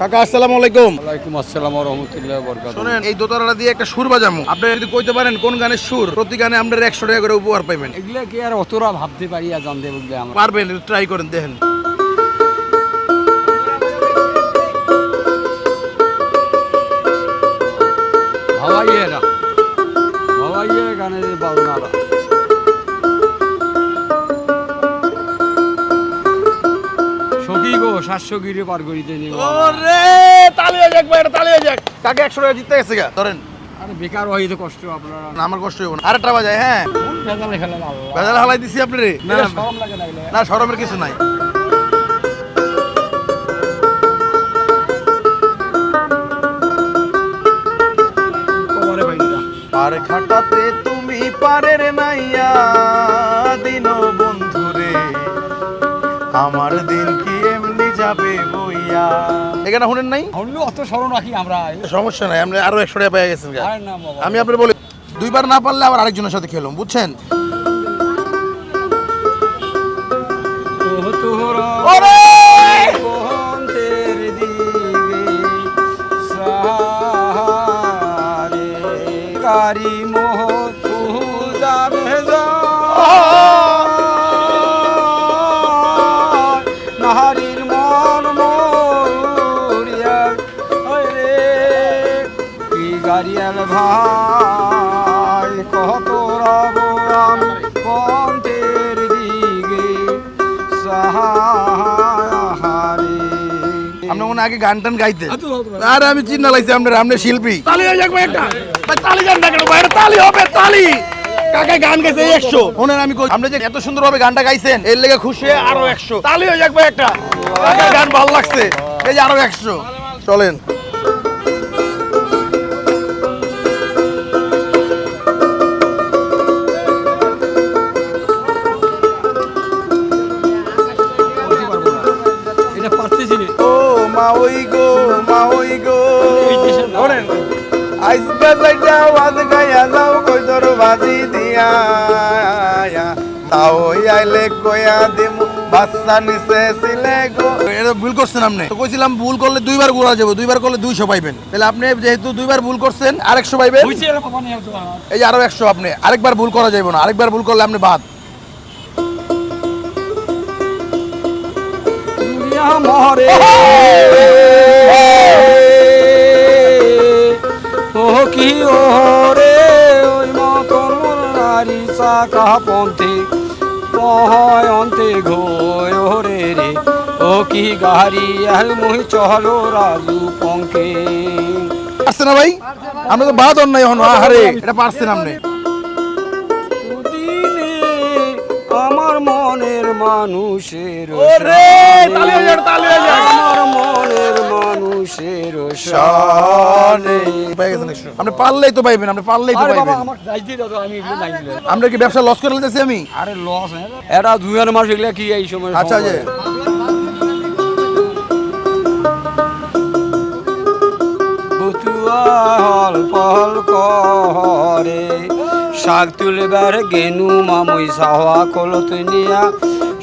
কাকা আসসালামু আলাইকুম। ওয়ালাইকুম আসসালাম রহমতুল্লাহ বরকাত শোনেন এই দোতারাটা দিয়ে একটা সুর বাজামু। আপনি যদি কইতে পারেন কোন গানের সুর প্রতি গানে আপনার একশো টাকা করে উপহার পাইবেন। এগুলো কি আর অতরা ভাবতে পারি আর জানতে বুঝলে আমরা? পারবেন ট্রাই করেন দেখেন। হাওয়াইয়েরা হাওয়াইয়ে গানের বাজনারা সাতশো গিরি পার করিতে নিব। ওরে তালি হয়ে যাক ভাই তালি হয়ে যাক। কাকে একশো টাকা জিততে গেছে গা? ধরেন। আরে বেকার হইতে কষ্ট আপনারা। না আমার কষ্ট হইব না। আরেকটা বাজায় হ্যাঁ। ভেজালে খেলে বেজাল হালাই দিছি না না শরম লাগে না না সরমের কিছু নাই। আর খাটাতে তুমি পারের নাইয়া দিন বন্ধুরে। আমার দিন এখানে শুনেন নাই? অত স্মরণ রাখি আমরা। সমস্যা নাই আপনি আরও একশো টাকা পেয়ে গেছেন গা। আরে না বাবা। আমি আপনার বলি দুইবার না পারলে আবার আরেকজনের সাথে খেলাম বুঝছেন? ওরে! কি গাড়িয়াল ভাই কত রব আমি কন্তের দিকে সাহারে। আপনি মনে আগে গান টান গাইতে আরে আমি চিন্তা লাগছে আপনার আপনি শিল্পী। তালি হয়ে যাক একটা তালি গান এটা তালি হবে তালি। কাকা গান গাইছে একশো? শোনেন আমি কই- আপনি যে এত সুন্দর ভাবে গানটা গাইছেন এর লেগে খুশি হয়ে আরও একশো। তালি হয়ে যাক একটা। কাকা গান ভালো লাগছে এই যে আরও একশো। চলেন। ওই গো মা ওই গো। শোনেন আইস বেজাইটা ওয়াজ গাইয়া যাও কই তোর বাজি দিয়া। তাও আইলে কইয়া দিমু বাচ্চা নিচে ছিলে গো। এটা ভুল করছেন আপনি। তো কইছিলাম ভুল করলে দুইবার গোড়া যাব দুইবার করলে দুইশো পাইবেন। তাহলে আপনি যেহেতু দুইবার ভুল করছেন আরেকশো পাইবেন। এই যে আরও একশো আপনি আরেকবার ভুল করা যাবে না আরেকবার ভুল করলে আপনি বাদ। দুনিয়া চাকা পন্থে অন্তে ঘোয় রে রে। ও কি গাড়ি আহ মুহি চহলো রাজু পঙ্কে। আসছে না ভাই? আমরা তো বাদ অন্যায় হন আহারে। এটা পারছেন আপনি। মনের মানুষের ওরে, শানে, তালি হয়ে তালি হয়ে আমার মনের মানুষের আপনি পারলেই তো পাইবেন আপনি পারলেই তো আরে বাবা পাইবেন। আমার কি ব্যবসা লস করে দিতেছি আমি? আরে লস এরা দুই হাজার মাস এগুলা কি এই সময় আচ্ছা যে পহল করে। শাক তুলবার গেনু মামুই সাহা কলত নিয়া।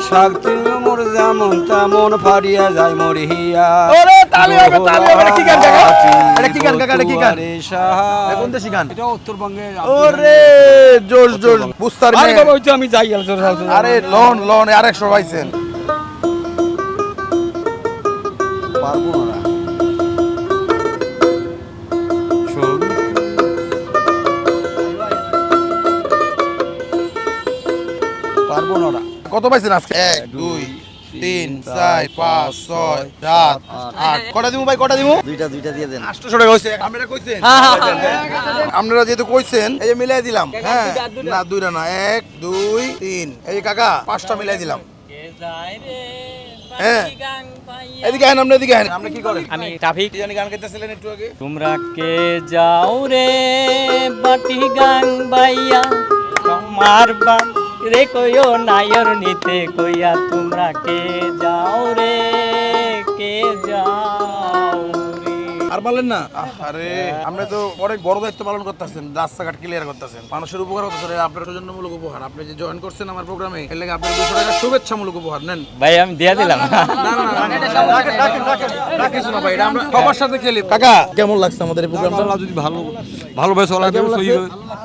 শাক তুলে মোর যেমন তেমন ফারিয়া যায় মোর হিয়া। ওরে, তালি হবে, তালি হবে। এটা কি গান কাকা? পারব না কত পাইছেন আজকে? এক দুই তিন চার পাঁচ ছয় সাত আট। কটা দিমু ভাই কটা দিমু? দুইটা দুইটা দিয়ে দেন। আটশো টাকা হয়েছে। আপনারা কইছেন? আপনারা যেহেতু কইছেন এই যে মিলাই দিলাম হ্যাঁ? না দুইটা। না এক দুই তিন। এই যে কাকা পাঁচটা মিলাই দিলাম। হ্যাঁ। এদিকে আহেন আপনি এদিকে আহেন। আপনি কি করেন? আমি ট্রাফিক জানি গান গাইতেছিলেন একটু আগে? তোমরা কে যাও রে? বাটি গান বাইয়া। তোমার রে কইও নায়র নিতে কইয়া তোমরা কে যাও রে কে যাও আর পারলেন না আরে আপনি তো অনেক বড় দায়িত্ব পালন করতেছেন রাস্তাঘাট ক্লিয়ার করতেছেন মানুষের উপকার করতেছেন আপনার সৌজন্যমূলক উপহার আপনি যে জয়েন করছেন আমার প্রোগ্রামে এর লাগে আপনার দুশো টাকা শুভেচ্ছামূলক উপহার নেন ভাই আমি দিয়ে দিলাম না না না, না, না, ভাই, এটা আমরা সবার সাথে খেলি। কাকা কেমন লাগছে আমাদের এই প্রোগ্রামটা যদি ভালো ভালোভাবে চলা লাগছে?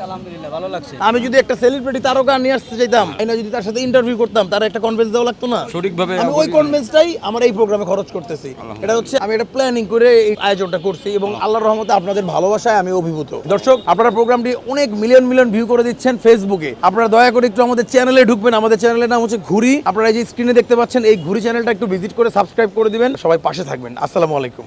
আলহামদুলিল্লাহ ভালো লাগছে। আমি যদি একটা সেলিব্রিটি তারকা নিয়ে আসতে চাইতাম এনে যদি তার সাথে ইন্টারভিউ করতাম তার একটা কনভেন্স দেওয়া লাগতো না? সঠিকভাবে আমি ওই কনভেন্সটাই আমার এই প্রোগ্রামে খরচ করতেছি। এটা হচ্ছে আমি এটা প্ল্যানিং করে এই আয়োজনটা করছি এবং আল্লাহর রহমতে আপনাদের ভালোবাসায় আমি অভিভূত। দর্শক আপনারা প্রোগ্রামটি অনেক মিলিয়ন মিলিয়ন ভিউ করে দিচ্ছেন ফেসবুকে আপনারা দয়া করে একটু আমাদের চ্যানেলে ঢুকবেন। আমাদের চ্যানেলের নাম হচ্ছে ঘুরি আপনারা এই যে স্ক্রিনে দেখতে পাচ্ছেন এই ঘুরি চ্যানেলটা একটু ভিজিট করে সাবস্ক্রাইব করে দিবেন। সবাই পাশে থাকবেন। আসসালামু আলাইকুম।